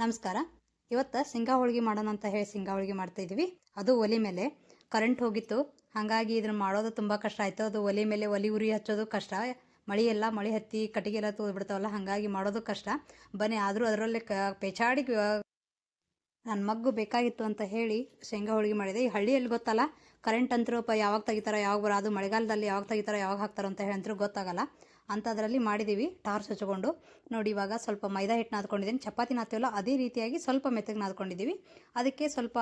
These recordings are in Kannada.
ನಮಸ್ಕಾರ. ಇವತ್ತು ಶೇಂಗಾ ಹೋಳಿಗೆ ಮಾಡೋಣ ಅಂತ ಹೇಳಿ ಶೇಂಗಾ ಹೋಳಿಗೆ ಮಾಡ್ತಾ ಇದ್ವಿ ಅದು ಒಲೆ ಮೇಲೆ ಕರೆಂಟ್ ಹೋಗಿತ್ತು. ಹಾಗಾಗಿ ಇದನ್ನ ಮಾಡೋದು ತುಂಬ ಕಷ್ಟ ಆಯಿತು. ಅದು ಒಲೆ ಮೇಲೆ ಒಲೆ ಉರಿ ಹಚ್ಚೋದು ಕಷ್ಟ. ಮಳಿ ಎಲ್ಲ, ಮಳೆ ಹತ್ತಿ, ಕಟ್ಟಿಗೆ ಎಲ್ಲ ಬಿಡ್ತಾವಲ್ಲ ಹಾಗಾಗಿ ಮಾಡೋದು ಕಷ್ಟ. ಬನ್ನಿ, ಆದರೂ ಅದರಲ್ಲೇ ಕ, ಪೆಚಾಡಿ ನನ್ನ ಮಗ್ಗು ಬೇಕಾಗಿತ್ತು ಅಂತ ಹೇಳಿ ಶೇಂಗಾ ಹೋಳಿಗೆ ಮಾಡಿದೆ. ಈ ಹಳ್ಳಿಯಲ್ಲಿ ಗೊತ್ತಲ್ಲ ಕರೆಂಟ್ ಅಂತರೂಪ ಯಾವಾಗ ತೆಗಿತಾರೋ, ಯಾವಾಗ ಬರೋ ಅದು ಮಳೆಗಾಲದಲ್ಲಿ ಯಾವಾಗ ತೆಗಿತಾರೋ, ಯಾವಾಗ ಹಾಕ್ತಾರೋ ಅಂತ ಹೇಳಿ ಅಂತರೂ ಗೊತ್ತಾಗಲ್ಲ. ಅಂಥದ್ರಲ್ಲಿ ಮಾಡಿದ್ದೀವಿ ಟಾರ್ಚ್ ಹಚ್ಕೊಂಡು. ನೋಡಿ, ಇವಾಗ ಸ್ವಲ್ಪ ಮೈದಾ ಹಿಟ್ಟು ನಾದ್ಕೊಂಡಿದ್ದೀನಿ ಚಪಾತಿ ನಾತೀವಲ್ಲ ಅದೇ ರೀತಿಯಾಗಿ ಸ್ವಲ್ಪ ಮೆತ್ತಗೆ ನಾದ್ಕೊಂಡಿದ್ದೀವಿ ಅದಕ್ಕೆ ಸ್ವಲ್ಪ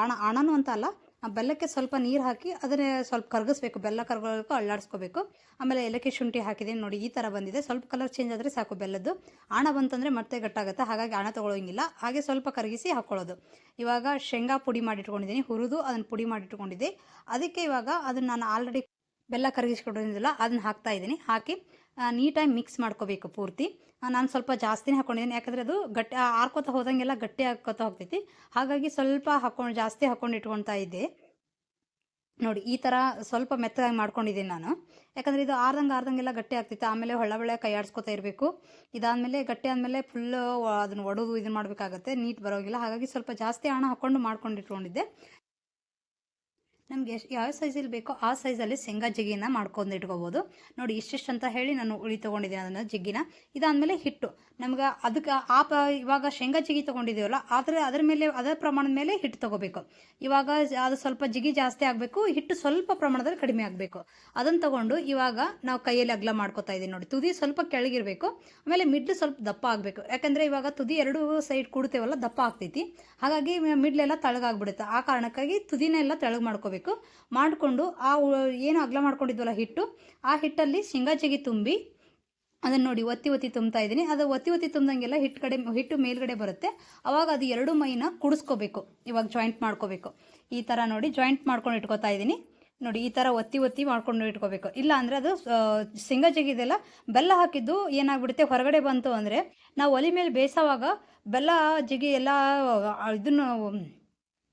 ಆಣ, ಆಣನೂ ಅಂತ ಅಲ್ಲ, ಆ ಬೆಲ್ಲಕ್ಕೆ ಸ್ವಲ್ಪ ನೀರು ಹಾಕಿ ಅದನ್ನೇ ಸ್ವಲ್ಪ ಕರಗಿಸ್ಬೇಕು. ಬೆಲ್ಲ ಕರಗೋಬೇಕು ಅಳ್ಳಾಡಿಸ್ಕೋಬೇಕು. ಆಮೇಲೆ ಏಲಕ್ಕಿ ಶುಂಠಿ ಹಾಕಿದ್ದೀನಿ ನೋಡಿ, ಈ ಥರ ಬಂದಿದೆ. ಸ್ವಲ್ಪ ಕಲರ್ ಚೇಂಜ್ ಆದರೆ ಸಾಕು ಬೆಲ್ಲದ್ದು. ಆಣ ಬಂತಂದರೆ ಮತ್ತೆ ಗಟ್ಟಾಗುತ್ತೆ. ಹಾಗಾಗಿ ಆಣ ತೊಗೊಳ್ಳೋಂಗಿಲ್ಲ ಹಾಗೆ ಸ್ವಲ್ಪ ಕರಗಿಸಿ ಹಾಕ್ಕೊಳ್ಳೋದು ಇವಾಗ ಶೇಂಗಾ ಪುಡಿ ಮಾಡಿಟ್ಕೊಂಡಿದ್ದೀನಿ ಹುರಿದು ಅದನ್ನು ಪುಡಿ ಮಾಡಿಟ್ಕೊಂಡಿದ್ದೆ. ಅದಕ್ಕೆ ಇವಾಗ ಅದನ್ನು ನಾನು ಆಲ್ರೆಡಿ ಬೆಲ್ಲ ಕರಗಿಸ್ಕೊಂಡಿದ್ದಿಲ್ಲ ಅದನ್ನ ಹಾಕ್ತಾ ಇದ್ದೀನಿ. ಹಾಕಿ ನೀಟಾಗಿ ಮಿಕ್ಸ್ ಮಾಡ್ಕೋಬೇಕು ಪೂರ್ತಿ. ನಾನು ಸ್ವಲ್ಪ ಜಾಸ್ತಿನೇ ಹಾಕ್ಕೊಂಡಿದ್ದೀನಿ ಯಾಕಂದರೆ ಅದು ಗಟ್ಟಿ ಆರ್ಕೋತ ಹೋದಂಗೆಲ್ಲ ಗಟ್ಟಿ ಹಾಕೋತ ಹೋಗ್ತೈತಿ. ಹಾಗಾಗಿ ಸ್ವಲ್ಪ ಹಾಕೊಂಡು, ಜಾಸ್ತಿ ಹಾಕೊಂಡು ಇಟ್ಕೊಳ್ತಾ ಇದ್ದೆ. ನೋಡಿ, ಈ ಥರ ಸ್ವಲ್ಪ ಮೆತ್ತಗಾಗಿ ಮಾಡ್ಕೊಂಡಿದ್ದೀನಿ ನಾನು. ಯಾಕಂದರೆ ಇದು ಆರ್ದಂಗೆ ಆರ್ದಂಗೆಲ್ಲ ಗಟ್ಟಿ ಆಗ್ತಿತ್ತು. ಆಮೇಲೆ ಹೊಳ್ಳ ಹೊಳೆ ಕೈ ಆಡಿಸ್ಕೊತಾ ಇರಬೇಕು. ಇದಾದಮೇಲೆ ಗಟ್ಟಿ ಆದಮೇಲೆ ಫುಲ್ಲು ಅದನ್ನು ಒಡೆದು ಇದನ್ನು ಮಾಡಬೇಕಾಗತ್ತೆ. ನೀಟ್ ಬರೋಗಿಲ್ಲ. ಹಾಗಾಗಿ ಸ್ವಲ್ಪ ಜಾಸ್ತಿ ಹಣ ಹಾಕ್ಕೊಂಡು ಮಾಡ್ಕೊಂಡು ಇಟ್ಕೊಂಡಿದ್ದೆ ನಮಗೆ ಎಷ್ಟು, ಯಾವ ಸೈಜಲ್ಲಿ ಬೇಕೋ ಆ ಸೈಜಲ್ಲಿ ಶೇಂಗಾ ಜಿಗ್ಗಿನ ಮಾಡ್ಕೊಂಡು ಇಟ್ಕೋಬೋದು. ನೋಡಿ ಇಷ್ಟಿಷ್ಟು ಅಂತ ಹೇಳಿ ನಾನು ಉಳಿ ತೊಗೊಂಡಿದ್ದೀನಿ ಅದನ್ನು ಜಿಗ್ಗಿನ ಇದಾದಮೇಲೆ ಹಿಟ್ಟು. ನಮ್ಗೆ ಅದಕ್ಕೆ ಆ ಪ, ಇವಾಗ ಶೇಂಗಾ ಜಿಗಿ ತೊಗೊಂಡಿದ್ದೀವಲ್ಲ ಆದರೆ ಅದರ ಮೇಲೆ, ಅದರ ಪ್ರಮಾಣದ ಮೇಲೆ ಹಿಟ್ಟು ತೊಗೋಬೇಕು. ಇವಾಗ ಅದು ಸ್ವಲ್ಪ ಜಿಗಿ ಜಾಸ್ತಿ ಆಗಬೇಕು, ಹಿಟ್ಟು ಸ್ವಲ್ಪ ಪ್ರಮಾಣದಲ್ಲಿ ಕಡಿಮೆ ಆಗಬೇಕು. ಅದನ್ನು ತಗೊಂಡು ಇವಾಗ ನಾವು ಕೈಯಲ್ಲಿ ಅಗ್ಲ ಮಾಡ್ಕೋತಾ ಇದ್ದೀವಿ ನೋಡಿ. ತುದಿ ಸ್ವಲ್ಪ ಕೆಳಗಿರಬೇಕು, ಆಮೇಲೆ ಮಿಡ್ಲ್ ಸ್ವಲ್ಪ ದಪ್ಪ ಆಗಬೇಕು. ಯಾಕಂದರೆ ಇವಾಗ ತುದಿ ಎರಡು ಸೈಡ್ ಕೂಡ್ತೇವಲ್ಲ, ದಪ್ಪ ಆಗ್ತೈತಿ. ಹಾಗಾಗಿ ಮಿಡ್ಲೆಲ್ಲ ತಳಗಾಗ್ಬಿಡುತ್ತೆ. ಆ ಕಾರಣಕ್ಕಾಗಿ ತುದಿನೆಲ್ಲ ತಳಗೆ ಮಾಡ್ಕೋಬೇಕು. ಮಾಡಿಕೊಂಡು ಆ ಏನು ಅಗ್ಲ ಮಾಡ್ಕೊಂಡಿದ್ವಲ್ಲ ಹಿಟ್ಟು, ಆ ಹಿಟ್ಟಲ್ಲಿ ಶೇಂಗಾ ಜಿಗಿ ತುಂಬಿ ಅದನ್ನು ನೋಡಿ ಒತ್ತಿ ಒತ್ತಿ ತುಂಬ್ತಾ ಇದ್ದೀನಿ. ಅದು ಒತ್ತಿ ಒತ್ತಿ ತುಂಬ್ದಂಗೆಲ್ಲ ಹಿಟ್ಟು ಕಡೆ, ಹಿಟ್ಟು ಮೇಲ್ಗಡೆ ಬರುತ್ತೆ. ಅವಾಗ ಅದು ಎರಡು ಮೈನ ಕುಡಿಸ್ಕೋಬೇಕು. ಇವಾಗ ಜಾಯಿಂಟ್ ಮಾಡ್ಕೋಬೇಕು. ಈ ಥರ ನೋಡಿ ಜಾಯಿಂಟ್ ಮಾಡ್ಕೊಂಡು ಇಟ್ಕೋತಾ ಇದ್ದೀನಿ. ನೋಡಿ ಈ ಥರ ಒತ್ತಿ ಒತ್ತಿ ಮಾಡ್ಕೊಂಡು ಇಟ್ಕೋಬೇಕು. ಇಲ್ಲ ಅಂದರೆ ಅದು ಶೇಂಗಾ ಜಿಗಿದೆಲ್ಲ ಬೆಲ್ಲ ಹಾಕಿದ್ದು ಏನಾಗ್ಬಿಡುತ್ತೆ? ಹೊರಗಡೆ ಬಂತು ಅಂದರೆ ನಾವು ಒಲೆ ಮೇಲೆ ಬೇಯಿಸೋವಾಗ ಬೆಲ್ಲ ಜಿಗಿ ಎಲ್ಲ ಇದನ್ನು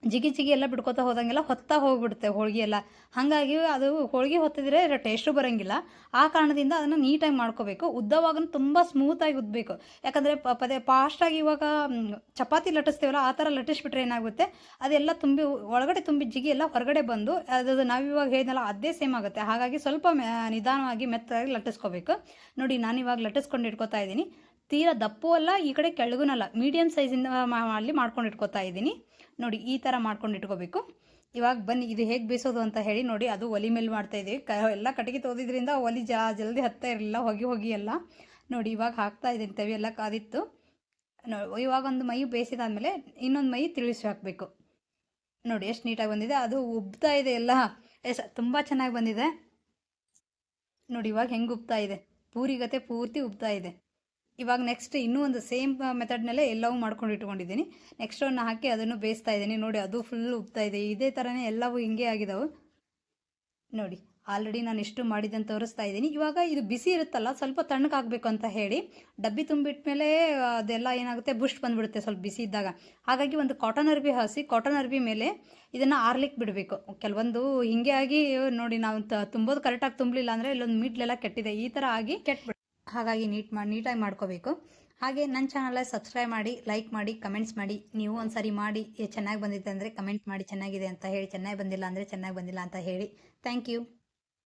ಜಿಗಿ ಜಿಗಿ ಎಲ್ಲ ಬಿಡ್ಕೊತಾ ಹೋದಂಗೆಲ್ಲ ಹೊತ್ತಾ ಹೋಗ್ಬಿಡುತ್ತೆ ಹೋಳಿಗೆ ಎಲ್ಲ. ಹಾಗಾಗಿ ಅದು ಹೋಳಿಗೆ ಹೊತ್ತಿದ್ರೆ ಟೇಸ್ಟು ಬರೋಂಗಿಲ್ಲ. ಆ ಕಾರಣದಿಂದ ಅದನ್ನು ನೀಟಾಗಿ ಮಾಡ್ಕೋಬೇಕು. ಉದ್ದವಾಗ ತುಂಬ ಸ್ಮೂತಾಗಿ ಉದ್ದಬೇಕು ಯಾಕಂದರೆ ಪದೇ ಫಾಸ್ಟಾಗಿ ಇವಾಗ ಚಪಾತಿ ಲಟ್ಟಿಸ್ತೀವಲ್ಲ ಆ ಥರ ಲಟ್ಟಿಸ್ಬಿಟ್ರೆ ಏನಾಗುತ್ತೆ? ಅದೆಲ್ಲ ತುಂಬಿ ಒಳಗಡೆ ತುಂಬಿ ಜಿಗಿ ಎಲ್ಲ ಹೊರಗಡೆ ಬಂದು ಅದು ನಾವಿವಾಗ ಹೇಳಿದ್ನಲ್ಲ ಅದೇ ಸೇಮ್ ಆಗುತ್ತೆ. ಹಾಗಾಗಿ ಸ್ವಲ್ಪ ನಿಧಾನವಾಗಿ ಮೆತ್ತಗಾಗಿ ಲಟ್ಟಿಸ್ಕೋಬೇಕು. ನೋಡಿ ನಾನು ಇವಾಗ ಲಟ್ಟಿಸ್ಕೊಂಡು ಇಟ್ಕೋತಾ ಇದ್ದೀನಿ. ತೀರಾ ದಪ್ಪು ಅಲ್ಲ, ಈ ಕಡೆ ಕೆಳಗೂನಲ್ಲ. ಮೀಡಿಯಮ್ ಸೈಜಿಂದ ಅಲ್ಲಿ ಮಾಡ್ಕೊಂಡು ಇಟ್ಕೋತಾ ಇದ್ದೀನಿ. ನೋಡಿ, ಈ ಥರ ಮಾಡ್ಕೊಂಡು ಇಟ್ಕೋಬೇಕು. ಇವಾಗ ಬನ್ನಿ, ಇದು ಹೇಗೆ ಬೇಯಿಸೋದು ಅಂತ ಹೇಳಿ ನೋಡಿ, ಅದು ಒಲಿ ಮೇಲೆ ಮಾಡ್ತಾ ಇದ್ದೀವಿ ಕ, ಎಲ್ಲ ಕಟ್ಟಿಗೆ ತೋದಿದ್ರಿಂದ ಒಲಿ ಜಾ, ಜಲ್ದಿ ಹತ್ತಾ ಇರಲಿಲ್ಲ, ಹೊಗೆ ಹೊಗೆ ಎಲ್ಲ. ನೋಡಿ, ಇವಾಗ ಹಾಕ್ತಾ ಇದ್ದೀನಿ, ತವಿ ಎಲ್ಲ ಕಾದಿತ್ತು. ಇವಾಗ ಒಂದು ಮೈ ಬೇಯಿಸಿದಾದ್ಮೇಲೆ ಇನ್ನೊಂದು ಮೈ ತಿಳಿಸಿ ಹಾಕಬೇಕು. ನೋಡಿ, ಎಷ್ಟು ನೀಟಾಗಿ ಬಂದಿದೆ. ಅದು ಉಬ್ತಾ ಇದೆ ಎಲ್ಲ. ಎಸ್ ತುಂಬ ಚೆನ್ನಾಗಿ ಬಂದಿದೆ. ನೋಡಿ, ಇವಾಗ ಹೆಂಗೆ ಉಬ್ತಾ ಇದೆ. ಪೂರಿಗತೆ ಪೂರ್ತಿ ಉಬ್ತಾ ಇದೆ. ಇವಾಗ ನೆಕ್ಸ್ಟ್ ಇನ್ನೂ ಒಂದು ಸೇಮ್ ಮೆಥಡ್ನಲ್ಲೇ ಎಲ್ಲವೂ ಮಾಡ್ಕೊಂಡು ಇಟ್ಕೊಂಡಿದ್ದೀನಿ. ನೆಕ್ಸ್ಟ್ ಅವನ್ನ ಹಾಕಿ ಅದನ್ನು ಬೇಯಿಸ್ತಾ ಇದ್ದೀನಿ. ನೋಡಿ, ಅದು ಫುಲ್ ಉಬ್ತಾ ಇದೆ. ಇದೇ ಥರನೇ ಎಲ್ಲವೂ ಹಿಂಗೆ ಆಗಿದಾವೆ. ನೋಡಿ ಆಲ್ರೆಡಿ ನಾನು ಇಷ್ಟು ಮಾಡಿದ್ದನ್ನು ತೋರಿಸ್ತಾ ಇದ್ದೀನಿ. ಇವಾಗ ಇದು ಬಿಸಿ ಇರುತ್ತಲ್ಲ, ಸ್ವಲ್ಪ ತಣ್ಣಗಾಗಬೇಕು ಅಂತ ಹೇಳಿ, ಡಬ್ಬಿ ತುಂಬಿಟ್ಮೇಲೆ ಅದೆಲ್ಲ ಏನಾಗುತ್ತೆ ಬುಷ್ಟ್ ಬಂದುಬಿಡುತ್ತೆ ಸ್ವಲ್ಪ ಬಿಸಿ ಇದ್ದಾಗ. ಹಾಗಾಗಿ ಒಂದು ಕಾಟನ್ ಅರ್ಬಿ ಹಾಸಿ ಕಾಟನ್ ಅರ್ಬಿ ಮೇಲೆ ಇದನ್ನು ಆರ್ಲಿಕ್ಕೆ ಬಿಡಬೇಕು. ಕೆಲವೊಂದು ಹಿಂಗೆ ಆಗಿ, ನೋಡಿ, ನಾವು ತುಂಬೋದು ಕರೆಕ್ಟಾಗಿ ತುಂಬಲಿಲ್ಲ ಅಂದರೆ ಇಲ್ಲೊಂದು ಮೀಟ್ಲೆಲ್ಲ ಕೆಟ್ಟಿದೆ. ಈ ಥರ ಆಗಿ ಕೆಟ್ಬಿಡು ಹಾಗಾಗಿ ನೀಟ್ ಮಾಡಿ ನೀಟಾಗಿ ಮಾಡ್ಕೋಬೇಕು. ಹಾಗೆ ನನ್ನ ಚಾನಲ್ ಸಬ್ಸ್ಕ್ರೈಬ್ ಮಾಡಿ ಲೈಕ್ ಮಾಡಿ ಕಮೆಂಟ್ಸ್ ಮಾಡಿ. ನೀವು ಒಂದ್ಸರಿ ಮಾಡಿ ಚೆನ್ನಾಗಿ ಬಂದಿದೆ ಅಂದರೆ ಕಮೆಂಟ್ ಮಾಡಿ, ಚೆನ್ನಾಗಿದೆ ಅಂತ ಹೇಳಿ, ಚೆನ್ನಾಗಿ ಬಂದಿಲ್ಲ ಅಂದರೆ ಚೆನ್ನಾಗಿ ಬಂದಿಲ್ಲ ಅಂತ ಹೇಳಿ. Thank you